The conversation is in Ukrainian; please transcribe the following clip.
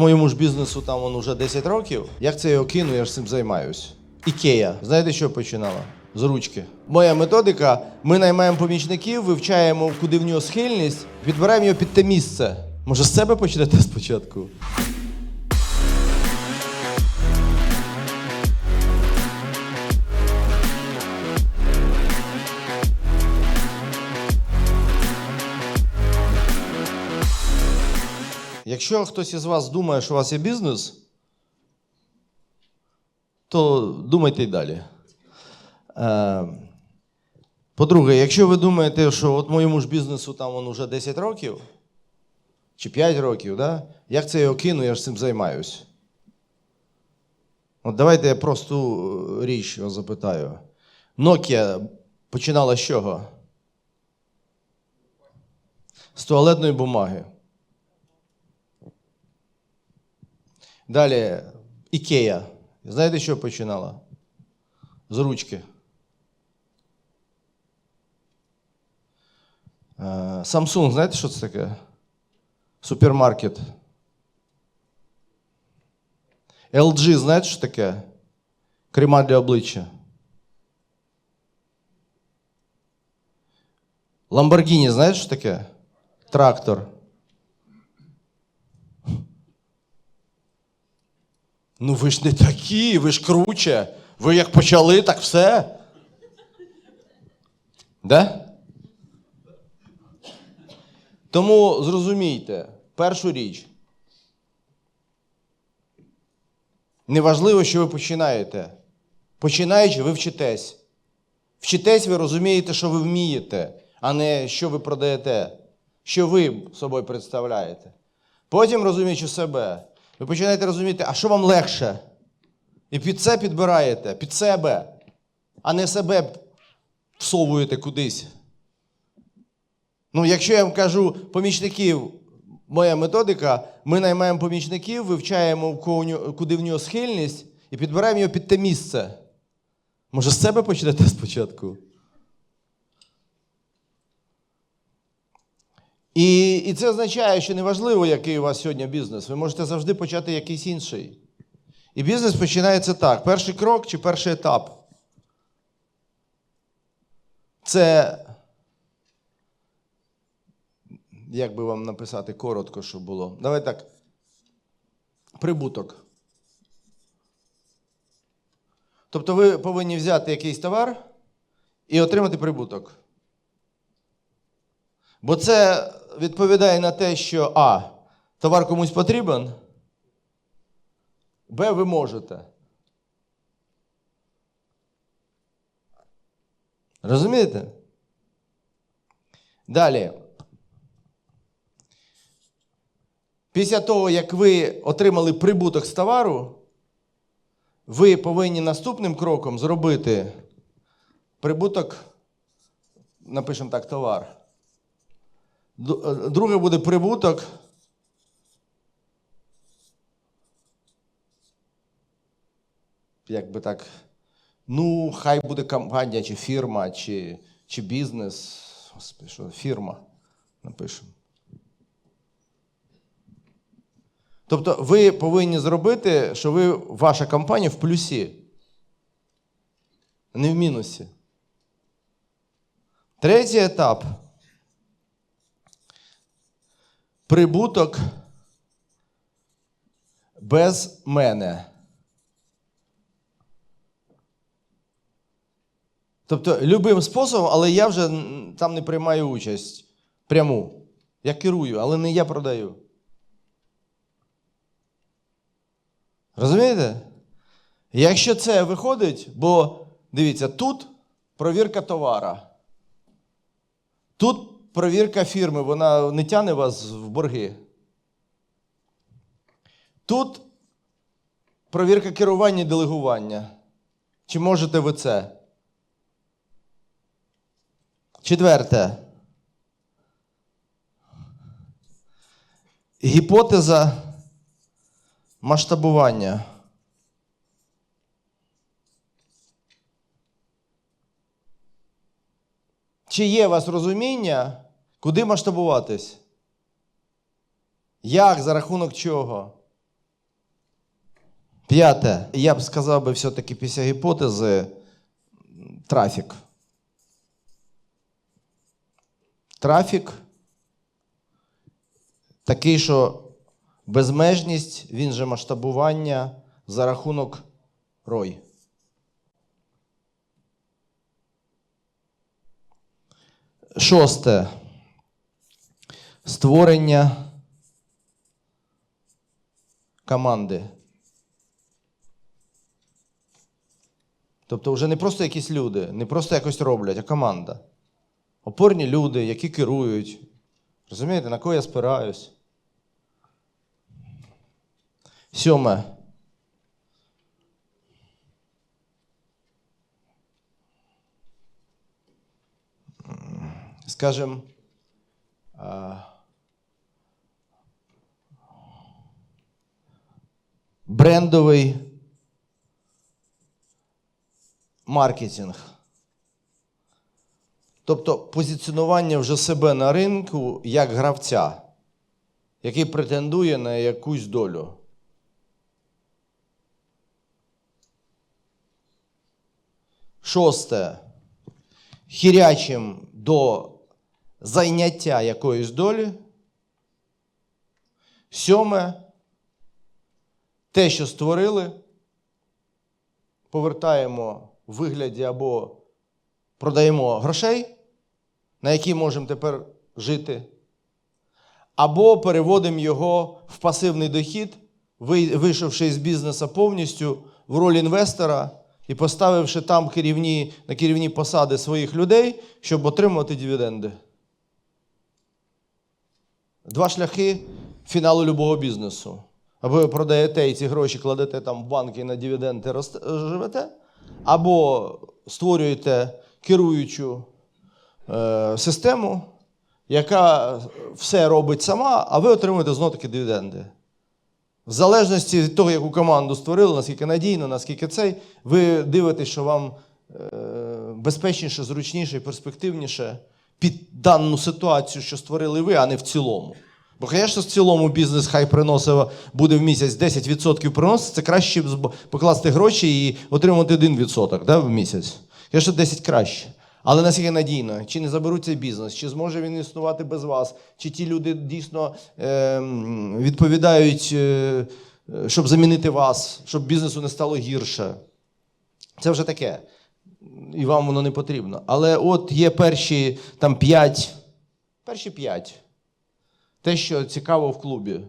Моєму ж бізнесу там он уже 10 років. Як це його кину, я ж цим займаюсь. Ікея. Знаєте, що починала? З ручки. Моя методика: ми наймаємо помічників, вивчаємо, куди в нього схильність, підбираємо його під те місце. Може, з себе почнете спочатку? Якщо хтось із вас думає, що у вас є бізнес, то думайте й далі. Е, По-друге, якщо ви думаєте, що от моєму ж бізнесу там он уже 10 років чи 5 років, да? як це його кину, я ж цим займаюсь. От давайте я просту е, річ запитаю. Nokia починала з чого? З туалетної бумаги. Далі Ікея. Знаєте, що починала? З ручки. Е, Samsung, знаєте, що це таке? Супермаркет. LG, знаєте, що таке? Крема для обличчя. Lamborghini, знаєте, що таке? Трактор. Ну ви ж не такі, ви ж круче. Ви як почали, так все. Да? Тому зрозумійте, першу річ. Неважливо, що ви починаєте. Починаючи, ви вчитесь. Вчитесь, ви розумієте, що ви вмієте, а не що ви продаєте, що ви собою представляєте. Потім, розуміючи себе, ви починаєте розуміти, а що вам легше. І під це підбираєте, під себе, а не себе всовуєте кудись. Ну, якщо я вам кажу помічників, моя методика, ми наймаємо помічників, вивчаємо, куди в нього схильність, і підбираємо його під те місце. Може, з себе почнете спочатку? І, і це означає, що неважливо, який у вас сьогодні бізнес, ви можете завжди почати якийсь інший. І бізнес починається так: перший крок чи перший етап. Це, як би вам написати коротко, щоб було. Давай так. Прибуток. Тобто ви повинні взяти якийсь товар і отримати прибуток. Бо це відповідає на те, що А. Товар комусь потрібен. Б. Ви можете. Розумієте? Далі. Після того, як ви отримали прибуток з товару, ви повинні наступним кроком зробити прибуток, напишемо так, товар. Е, Друге буде прибуток. Як би так. Ну, хай буде компанія, чи фірма, чи, чи бізнес. Господи, що фірма напишемо. Тобто ви повинні зробити, що ви, ваша компанія в плюсі, не в мінусі. Третій етап. Прибуток без мене. Тобто, любим способом, але я вже там не приймаю участь пряму. Я керую, але не я продаю. Розумієте? Якщо це виходить, бо дивіться, тут провірка товара. Тут провірка фірми, вона не тягне вас в борги. Тут провірка керування і делегування. Чи можете ви це? Четверте. Гіпотеза масштабування. Чи є у вас розуміння, куди масштабуватись? Як, за рахунок чого? П'яте. Я б сказав би все-таки після гіпотези трафік. Трафік такий, що безмежність, він же масштабування за рахунок рой. Шосте. Створення команди. Тобто вже не просто якісь люди, не просто якось роблять, а команда. Опорні люди, які керують. Розумієте, на кого я спираюсь? Сьоме. Скажем, брендовий маркетинг. Тобто позиціонування вже себе на ринку як гравця, який претендує на якусь долю. Шосте. Хірячим до зайняття якоїсь долі. Сьоме. Те, що створили, повертаємо в вигляді або продаємо грошей, на які можемо тепер жити, або переводимо його в пасивний дохід, вийшовши з бізнесу повністю в роль інвестора і поставивши там керівні, на керівні посади своїх людей, щоб отримувати дивіденди. Два шляхи фіналу любого бізнесу. Або ви продаєте і ці гроші кладете там в банки на дивіденди живете, або створюєте керуючу е, систему, яка все робить сама, а ви отримуєте знову таки дивіденди. В залежності від того, яку команду створили, наскільки надійно, наскільки цей, ви дивитесь, що вам е, безпечніше, зручніше і перспективніше під дану ситуацію, що створили ви, а не в цілому. Бо, звісно, в цілому бізнес хай приносив, буде в місяць 10% приносити, це краще покласти гроші і отримати 1% да, в місяць. Звісно, 10 краще. Але наскільки надійно, чи не заберуть цей бізнес, чи зможе він існувати без вас, чи ті люди дійсно е, відповідають, е, щоб замінити вас, щоб бізнесу не стало гірше. Це вже таке. І вам воно не потрібно. Але от є перші там п'ять, перші п'ять. Те, що цікаво в клубі.